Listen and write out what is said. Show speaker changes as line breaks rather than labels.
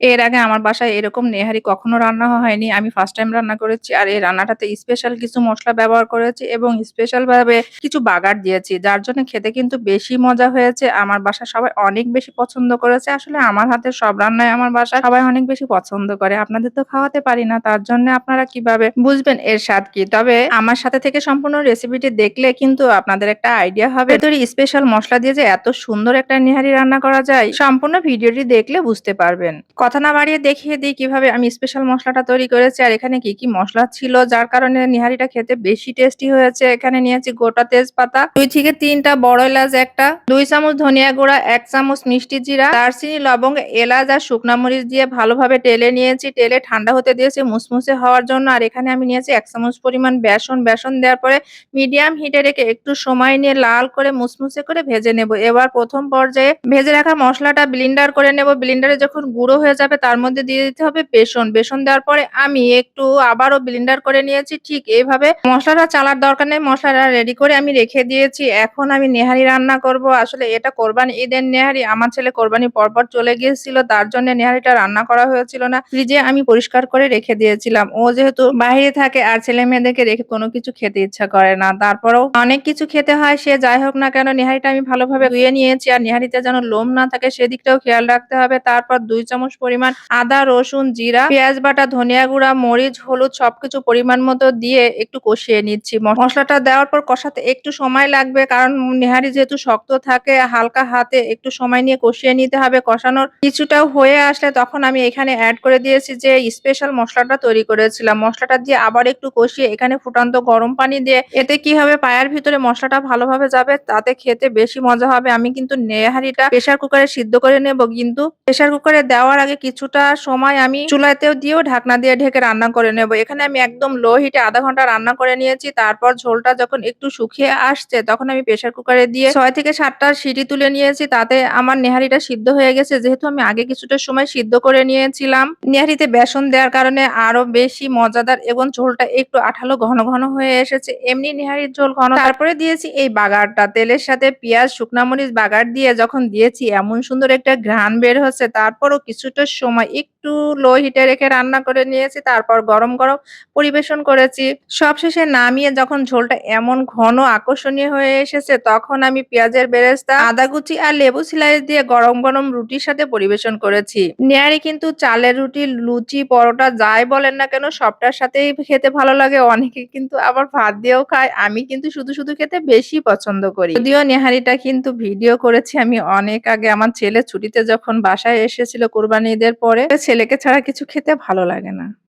এর আগে আমার বাসায় এরকম নেহারি কখনো রান্না হয়নি। আমি ফার্স্ট টাইম রান্না করেছি। আর এই রান্নাটাতে স্পেশাল কিছু মশলা ব্যবহার করেছি এবং স্পেশাল ভাবে কিছু বাগার দিয়েছি। যার জন্য খেতে কিন্তু বেশি মজা হয়েছে। আমার বাসার সবাই অনেক বেশি পছন্দ করেছে। আসলে আমার হাতের সব রান্নায় আমার বাসায় সবাই অনেক বেশি পছন্দ করে। আপনাদের তো খাওয়াতে পারি না। তার জন্য আপনারা কীভাবে বুঝবেন এর স্বাদ কি? তবে আমার সাথে থেকে সম্পূর্ণ রেসিপিটি দেখলে কিন্তু আপনাদের একটা আইডিয়া হবে। ভেতরে স্পেশাল মশলা দিয়ে যে এত সুন্দর একটা নেহারি রান্না করা যায়, সম্পূর্ণ ভিডিওটি দেখলে বুঝতে পারবেন। কথা না বাড়িয়ে দেখিয়ে দিই কীভাবে আমি স্পেশাল মসলাটা তৈরি করেছি আর এখানে কি, কি মশলা ছিল যার কারণে নিহারিটা খেতে বেশি টেস্টি হয়েছে। এখানে নিয়েছি গোটা তেজপাতা, দুই থেকে তিনটা বড় এলাচ একটা, দুই চামচ ধনিয়া গুঁড়া, এক চামচ মিষ্টি জিরা, দারচিনি, লবঙ্গ, এলাচ আর শুকনা মরিচ দিয়ে ভালোভাবে টেলে নিয়েছি। টেলে ঠান্ডা হতে দিয়েছি মুসমুসে হওয়ার জন্য। আর এখানে আমি নিয়েছি এক চামচ পরিমাণ বেসন। বেসন দেওয়ার পরে মিডিয়াম হিটে রেখে একটু সময় নিয়ে লাল করে মুসমুসে করে ভেজে নেব। এবার প্রথম পর্যায়ে ভেজে রাখা মশলাটা ব্লিন্ডার করে নেব। ব্লেন্ডারে যখন গুঁড়ো হয়ে যাবে তার মধ্যে দিয়ে দিতে হবে বেসন। বেসন দেওয়ার পরে আমি একটু আবারও ব্লেন্ডার করে নিয়েছি। ঠিক এইভাবে মসলাটা চালার দরকার নেই। মসলাটা রেডি করে আমি রেখে দিয়েছি। এখন আমি নেহারি রান্না করব। আসলে এটা কোরবানি ঈদের নেহারি। আমার ছেলে কোরবানি পরপর চলে গিয়েছিল। তার জন্য নেহারিটা রান্না করা হয়েছিল না। ফ্রিজে আমি পরিষ্কার করে রেখে দিয়েছিলাম। ও যেহেতু বাইরে থাকে আর ছেলে মেয়েদেরকে রেখে কোনো কিছু খেতে ইচ্ছা করে না। তারপরেও অনেক কিছু খেতে হয় সে যাই হোক না কেন নেহারিটা আমি ভালোভাবে ধুয়ে নিয়েছি। আর নেহারিতে যেন লোম না থাকে, সেদিকটাও খেয়াল রাখতে হবে। তারপর দুই চামচ পরিমাণ আদা, রসুন, জিরা, পেঁয়াজ বাটা, ধনিয়া গুঁড়া, মরিচ, হলুদ সবকিছু পরিমাণ মতো দিয়ে একটু কষিয়ে নিচ্ছি। মশলাটা দেওয়ার পর কষাতে একটু সময় লাগবে কারণ নেহারি যেহেতু শক্ত থাকে হালকা হাতে একটু সময় নিয়ে কষিয়ে নিতে হবে। কষানোর কিছুটাও হয়ে আসলে তখন আমি এখানে অ্যাড করে দিয়েছি যে স্পেশাল মশলাটা তৈরি করেছিলাম। মশলাটা দিয়ে আবার একটু কষিয়ে এখানে ফুটান্ত গরম পানি দিয়ে এতে কি হবে পায়ের ভিতরে মশলাটা ভালোভাবে যাবে তাতে খেতে বেশি মজা হবে। আমি কিন্তু নেহারিটা প্রেসার কুকারে সিদ্ধ করে নেব কিন্তু প্রেসার কুকারে দেওয়ার আগে কিছুটা সময় আমি চুলাতেও দিয়েও ঢাকনা দিয়ে ঢেকে রান্না করে নেব। এখানে আমি একদম লো হিটে আধা ঘণ্টা রান্না করে নিয়েছি। তারপর ঝোলটা যখন একটু শুকিয়ে আসছে তখন আমি প্রেসার কুকারে দিয়ে ছয় থেকে ৭ টা সিটি তুলে নিয়েছি। তাতে আমার নেহারিটা সিদ্ধ হয়ে গেছে। যেহেতু আমি আগে কিছুটা সময় সিদ্ধ করে নিয়েছিলাম। নেহারিতে বেসন দেওয়ার কারণে আরও বেশি মজাদার এবং ঝোলটা একটু আঠালো ঘন, ঘন হয়ে এসেছে। এমনি নেহারির ঝোল ঘন তারপরে দিয়েছি এই বাগারটা। তেলের সাথে পেঁয়াজ, শুকনা মরিচ বাগার দিয়ে যখন দিয়েছি এমন সুন্দর একটা ঘ্রাণ বের হচ্ছে। তারপরও কিছুটা সময় একটু লো হিটে রেখে রান্না করে নিয়েছি। তারপর গরম, গরম পরিবেশন করেছি। সবশেষে নামিয়ে যখন ঝোলটা এমন ঘন আকর্ষণীয় হয়ে এসেছে তখন আমি পেঁয়াজের বেরেস্তা, আদা কুচি আর লেবু স্লাইস দিয়ে গরম, গরম রুটির সাথে পরিবেশন করেছি। নেহারি কিন্তু চালের রুটি, লুচি, পরোটা যাই বলেন না কেন সবটার সাথেই খেতে ভালো লাগে। অনেকে কিন্তু আবার ভাত দিয়েও খায়। আমি কিন্তু শুধু, শুধু খেতে বেশি পছন্দ করি। যদিও নেহারিটা কিন্তু ভিডিও করেছি আমি অনেক আগে আমার ছেলে ছুটিতে যখন বাসায় এসেছিল কোরবানি ঈদের পরে। ছেলেকে ছাড়া কিছু খেতে ভালো লাগে না।